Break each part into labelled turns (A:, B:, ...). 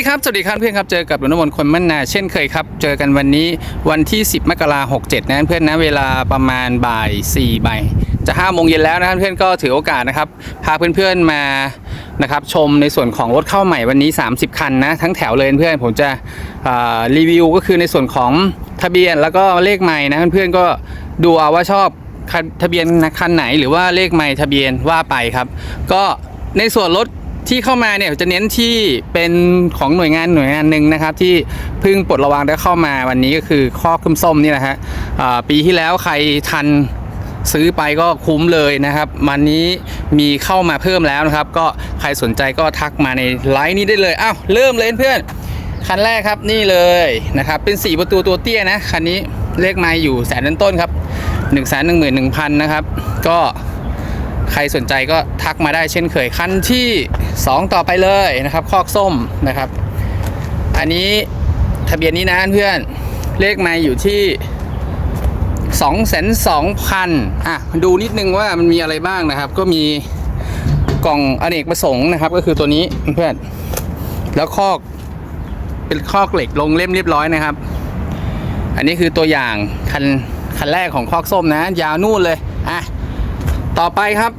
A: ดีครับ สวัสดีครับเพื่อนครับ เจอกับหลวงนมนคนมั่นนาเช่นเคยครับ เจอกันวันนี้วันที่ 10 มกราคม67นะเพื่อนนะเวลาประมาณบ่าย4บ่ายจะ5โมงเย็นแล้วนะครับเพื่อนก็ถือโอกาสนะครับ พาเพื่อนๆมานะครับชมในส่วนของรถเข้าใหม่วันนี้ 30 คันนะ ทั้งแถวเลยเพื่อนผมจะรีวิวก็คือในส่วนของทะเบียนแล้วก็เลขใหม่นะเพื่อนๆก็ดูเอาว่าชอบทะเบียนคันไหนหรือว่าเลขใหม่ทะเบียนว่าไปครับ ก็ในส่วนรถ ที่เข้ามาเนี่ยจะเน้นที่เป็นของหน่วยงานหน่วยงานหนึ่งนะครับ ที่เพิ่งปลดระวางได้เข้ามาวันนี้ก็คือข้อคุ้มส้มนี่แหละฮะปีที่แล้วใครทันซื้อไปก็คุ้มเลยนะครับ วันนี้มีเข้ามาเพิ่มแล้วนะครับ ก็ใครสนใจก็ทักมาในไลน์นี้ได้เลยอ้าวเริ่มเลยเพื่อนคันแรกครับนี่เลยนะครับ เป็น 4 ประตูตัวเตี้ยนะคันนี้เลขไมาอยู่แสนต้นๆครับ1นึ่งแสนหนึ่งหมื่นหนึ่งพันนะครับ ก็ ใครสนใจก็ทักมาได้เช่นเคยคันที่ 2 ต่อไปเลยนะครับ คอกส้มนะครับ อันนี้ทะเบียนนี้นะเพื่อนเลขมาอยู่ที่2องแสนสองพันอะดูนิดนึงว่ามันมีอะไรบ้างนะครับ ก็มีกล่องอเนกประสงค์นะครับ ก็คือตัวนี้เพื่อนแล้วคอกเป็นคอกเหล็กลงเล่มเรียบร้อยนะครับ อันนี้คือตัวอย่างคันคันแรกของคอกส้มนะ ยาวนู่นเลยอะ ต่อไปครับ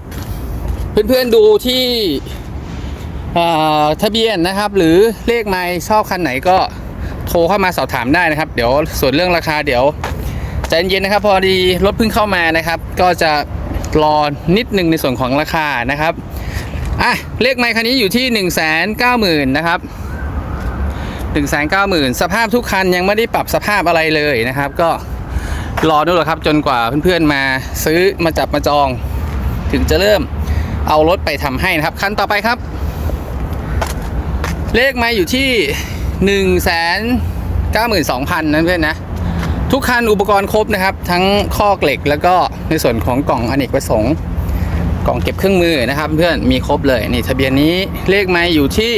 A: เพื่อนๆดูที่ทะเบียนนะครับ หรือเลขไม่ชอบคันไหนก็โทรเข้ามาสอบถามได้นะครับ เดี๋ยวส่วนเรื่องราคาเดี๋ยวใจเย็นนะครับพอดีรถเพิ่งเข้ามานะครับ ก็จะรอนิดนึงในส่วนของราคานะครับอะเลขไม้คันนี้อยู่ที่ 1 9 0 0 0 0นะครับ1 9 0 0 0 0 สภาพทุกคันยังไม่ได้ปรับสภาพอะไรเลยนะครับ ก็รอนู่นแหละครับจนกว่าเพื่อนๆมาซื้อมาจับมาจอง ถึงจะเริ่มเอารถไปทำให้นะครับ คันต่อไปครับ เลขไมาอยู่ที่1 9 2 0 0 0นั่นเพื่อนนะ ทุกคันอุปกรณ์ครบนะครับ ทั้งคอกเหล็กแล้วก็ในส่วนของกล่องอเนกประสงค์กล่องเก็บเครื่องมือนะครับ เพื่อนมีครบเลยนี่ทะเบียนนี้เลขไมาอยู่ที่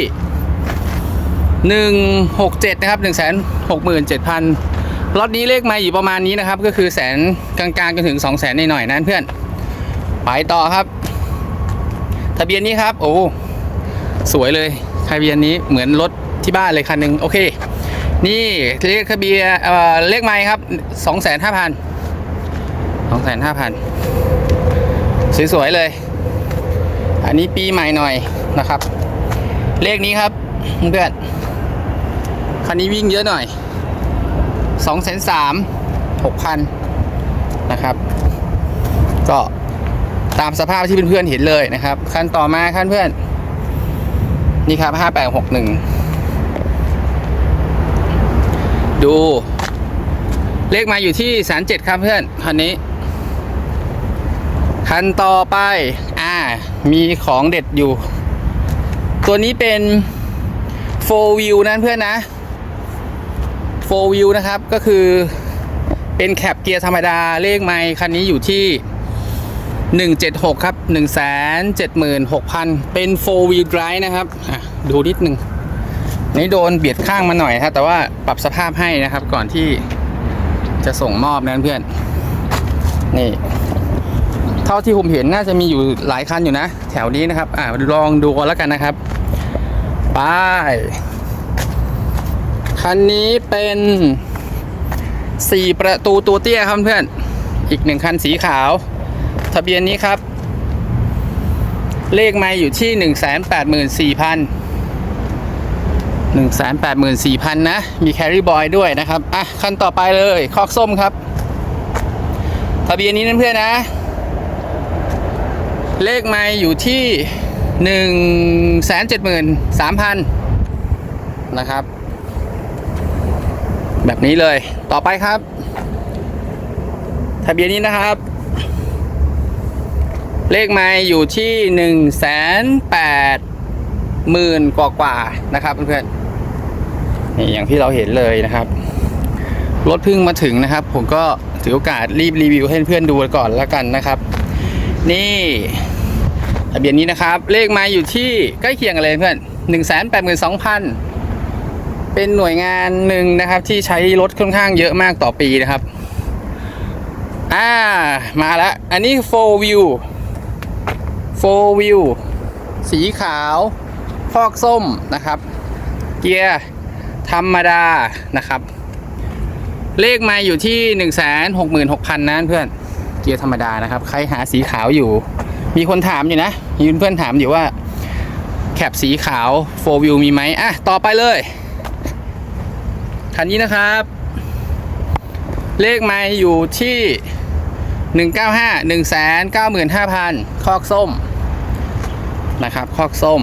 A: 167นะครับ1 6 7 0 0 0ล็อตนี้เลขมาอยู่ประมาณนี้นะครับ ก็คือแสนกลางๆจนถึง 2 0 0แสนหน่อยๆนั้นเพื่อน ไปต่อครับ ทะเบียนนี้ครับ โอ้สวยเลยทะเบียนนี้เหมือนรถที่บ้านเลยคันหนึ่งโอเค นี่เลขทะเบียนเอ่อเลขไม้ครับสองแสนห้าพันสองแสนห้าพันสวยๆเลย อันนี้ปีใหม่หน่อยนะครับ เลขนี้ครับเพื่อนคันนี้วิ่งเยอะหน่อยสองแสนสามหกพันนะครับ ก็ ตามสภาพที่เพื่อนๆเห็นเลยนะครับ คันต่อมาคันเพื่อน นี่ครับ5861ดู เลขมาอยู่ที่แสนเจ็ดครับเพื่อนคันนี้ คันต่อไป อ่า มีของเด็ดอยู่ ตัวนี้เป็น4 wheel นั่นเพื่อนนะ4 wheel นะครับก็คือเป็นแคปเกียร์ธรรมดาเลขไมค์คันนี้อยู่ที่ 176 ครับ 176,000 เป็น 4 wheel drive นะครับ ดูนิดนึง นี่โดนเบียดข้างมาหน่อยนะครับแต่ว่าปรับสภาพให้นะครับ ก่อนที่จะส่งมอบนะเพื่อน นี่ เท่าที่ผมเห็นน่าจะมีอยู่หลายคันอยู่นะ แถวนี้นะครับ อ่าลองดูกันแล้วกันนะครับ ไป คันนี้เป็น 4 ประตูตัวเตี้ยครับเพื่อน อีกหนึ่งคันสีขาว ทะเบียนนี้ครับ เลขไม่อยู่ที่1 8 4 0 0 0 1 8 4 0 0 0นะ มีแคริบอยด้วยนะครับ อะคันต่อไปเลยคอกส้มครับ ทะเบียนนี้นั่นเพื่อนนะ เลขไม่อยู่ที่1 7 3 0 0 0นะครับ แบบนี้เลยต่อไปครับ ทะเบียนนี้นะครับ เลขไม้อยู่ที่หนึ่งแสนแปดหมื่นกว่ากว่านะครับเพื่อนๆนี่อย่างที่เราเห็นเลยนะครับ รถเพิ่งมาถึงนะครับ ผมก็ถือโอกาสรีบรีวิวให้เพื่อนดูก่อนแล้วกันนะครับ นี่ทะเบียนนี้นะครับ เลขไม้อยู่ที่ใกล้เคียงกันเลยเพื่อนหนึ่งแสนแปดหมื่นสองพันเป็นหน่วยงานหนึ่งนะครับ ที่ใช้รถค่อนข้างเยอะมากต่อปีนะครับ อ่ามาแล้ว อันนี้ 4 view 4 view สีขาวพอกส้มนะครับ เกียร์ธรรมดานะครับ เลขมาอยู่ที่ 1 6 6 0 0 0นะเพื่อนเกียร์ธรรมดานะครับ ใครหาสีขาวอยู่ มีคนถามอยู่นะมีเพื่อนถามอยู่ว่า แคปสีขาวโฟวิวมีไหมอะต่อไปเลยคันนี้นะครับ เลขไม่อยู่ที่ 195 195,500คอกส้ม นะครับ คอกส้ม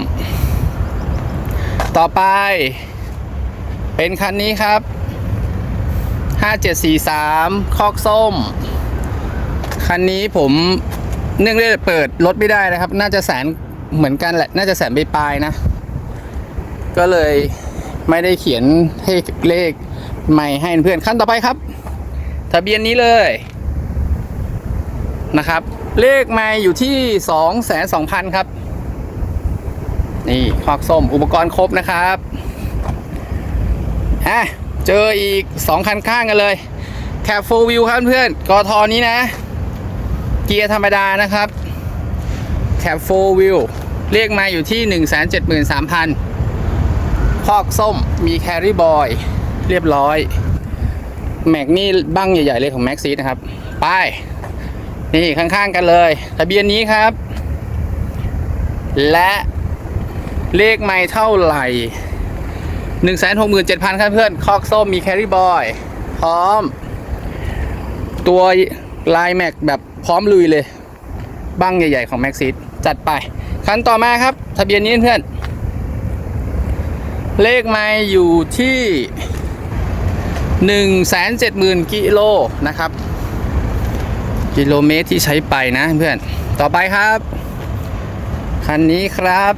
A: ต่อไปเป็นคันนี้ครับ 5743 คอกส้ม คันนี้ผมเนื่องด้วยเปิดรถไม่ได้นะครับ น่าจะแสนเหมือนกันแหละ น่าจะแสนปลายนะ ก็เลยไม่ได้เขียนให้เลขใหม่ให้เพื่อนขั้นต่อไปครับ ทะเบียนนี้เลยนะครับ เลขไม่อยู่ที่ 2 2 0 0 0 ครับ นี่คอกส้มอุปกรณ์ครบนะครับอะเจออีก 2 คันข้างกันเลยแคปโฟวิวครับเพื่อนกทอนี้นะ เกียร์ธรรมดานะครับแคปโฟวิวเรียกมาอยู่ที่ 173,000 คอกส้มมีแคริบอยเรียบร้อย แม็กนี่บั้งใหญ่ ๆ เลยของแม็กซีนะครับ ไป นี่ข้าง ๆ กันเลย ทะเบียนนี้ครับ และ เลขไม่เท่าไหร่167,000ครับเพื่อนคอกส้มมีแคริบอย พร้อม ตัวลายแม็กแบบพร้อมลุยเลย บั้งใหญ่ ๆ ของแม็กซิสจัดไป คันต่อมาครับ ทะเบียนนี้เพื่อน เลขไม่อยู่ที่170,000กิโลนะครับ กิโลเมตรที่ใช้ไปนะเพื่อน ต่อไปครับ คันนี้ครับ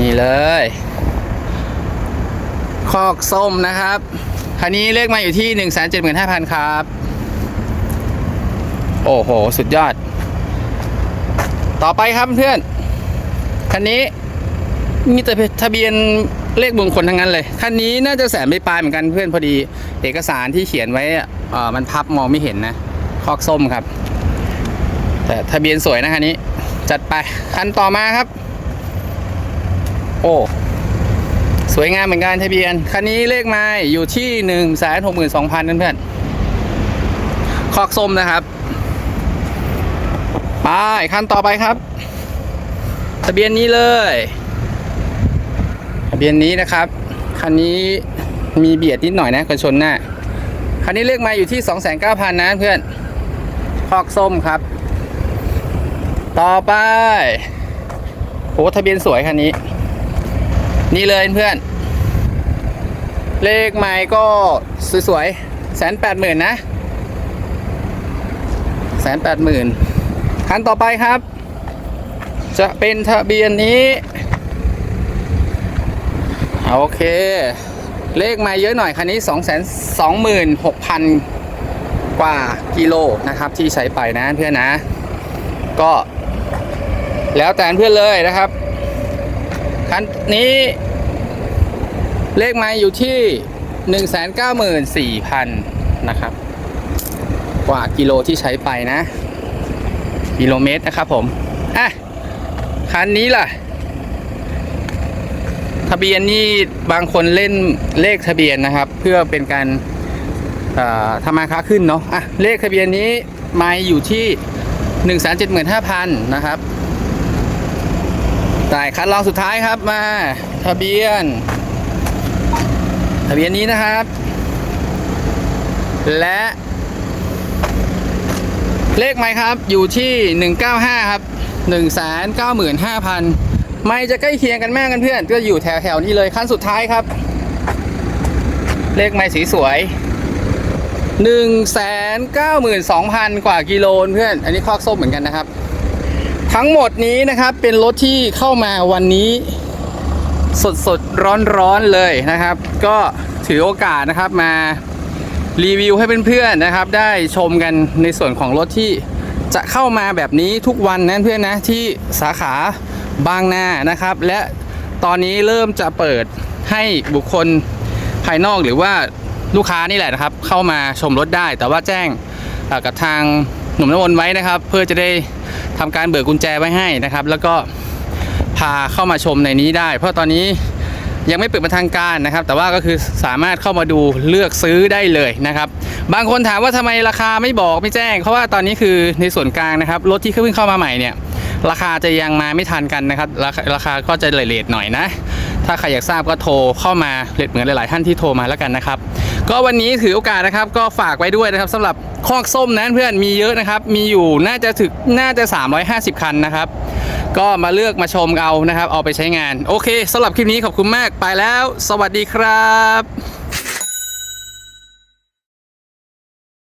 A: นี่เลยคอกส้มนะครับ คันนี้เลขมาอยู่ที่ 175,000 ครับ โอ้โห สุดยอด ต่อไปครับเพื่อน คันนี้มีแต่ทะเบียนเลขมงคลทั้งนั้นเลย คันนี้น่าจะแสนไม่ปลายเหมือนกันเพื่อนพอดี เอกสารที่เขียนไว้อะเอ่อมันพับมองไม่เห็นนะ คอกส้มครับ แต่ทะเบียนสวยนะคันนี้ จัดไป คันต่อมาครับ โอ้สวยงามเหมือนกันทะเบียน คันนี้เลขไม้อยู่ที่หนึ่งแสนหกหมื่นสองพันเพื่อนๆคอกส้มนะครับ ไปคันต่อไปครับ ทะเบียนนี้เลย ทะเบียนนี้นะครับ คันนี้มีเบียดนิดหน่อยนะกันชนหน้า คันนี้เลขไมาอยู่ที่2 9 0 0 0นะเพื่อนคอกส้มครับ ต่อไปโหทะเบียนสวยคันนี้ นี่เลยเพื่อน เลขไม้ก็สวยๆแสนแปดหมื่นนะแสนแปดหมื่นคันต่อไปครับ จะเป็นทะเบียนนี้โอเค เลขมาเยอะหน่อย คันนี้2 2 6 0 0 0กว่ากิโลนะครับ ที่ใช้ไปนะเพื่อนนะ ก็แล้วแต่เพื่อนเลยนะครับ คันนี้ เลขไม้อยู่ที่194,000นะครับ กว่ากิโลที่ใช้ไปนะ กิโลเมตรนะครับผม อะ คันนี้ล่ะ ทะเบียนนี่บางคนเล่นเลขทะเบียนนะครับ เพื่อเป็นการทำมาค้าขึ้นเนาะ อะ เลขทะเบียนนี้ไม้อยู่ที่ 175,000 นะครับ แต่คันลองสุดท้ายครับมา ทะเบียน ทะเบียนนี้นะครับ และ เลขไม้ครับอยู่ที่ 195 ครับ 195,000 ไม่จะใกล้เคียงกันแม่กันเพื่อน ก็อยู่แถวแถวๆนี้เลยขั้นสุดท้ายครับ เลขไม้สีสวย192,000 กว่ากิโลเพื่อน อันนี้คอกส้มเหมือนกันนะครับ ทั้งหมดนี้นะครับเป็นรถที่เข้ามาวันนี้ สดสดร้อนร้อนๆเลยนะครับ ก็ถือโอกาสนะครับมารีวิวให้เพื่อนๆนะครับ ได้ชมกันในส่วนของรถที่จะเข้ามาแบบนี้ทุกวันนะเพื่อนนะที่สาขาบางนานะครับ และตอนนี้เริ่มจะเปิดให้บุคคลภายนอกหรือว่าลูกค้านี่แหละนะครับ เข้ามาชมรถได้ แต่ว่าแจ้งกับทาง หนุ่มน้ำมนต์ไว้นะครับ เพื่อจะได้ทำการเบิกกุญแจไว้ให้นะครับ แล้วก็พาเข้ามาชมในนี้ได้ เพราะตอนนี้ยังไม่เปิดเป็นทางการนะครับ แต่ว่าก็คือสามารถเข้ามาดูเลือกซื้อได้เลยนะครับ บางคนถามว่าทำไมราคาไม่บอกไม่แจ้ง เพราะว่าตอนนี้คือในส่วนกลางนะครับรถที่เพิ่งเข้ามาใหม่เนี่ยราคาจะยังมาไม่ทันกันนะครับ ราคาราคาก็จะเลทๆหน่อยนะ ถ้าใครอยากทราบก็โทรเข้ามาเหมือนหลาย ๆ ท่านที่โทรมาแล้วกันนะครับ ก็วันนี้ถือโอกาสนะครับ ก็ฝากไว้ด้วยนะครับสำหรับคอกส้มนะเพื่อนมีเยอะนะครับ มีอยู่น่าจะถึงน่าจะ 350 คันนะครับ ก็มาเลือกมาชมเอานะครับ เอาไปใช้งาน โอเคสำหรับคลิปนี้ขอบคุณมากไปแล้ว สวัสดีครับ